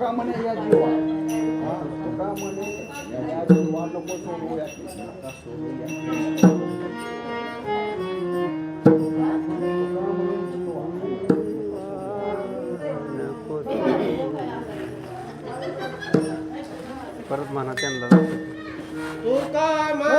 तुका म्हणे या जीवा. हा, तुका म्हणे या जीवा नको सोडूया नका सोडूया परत म्हणा त्यांना तुका म्हणे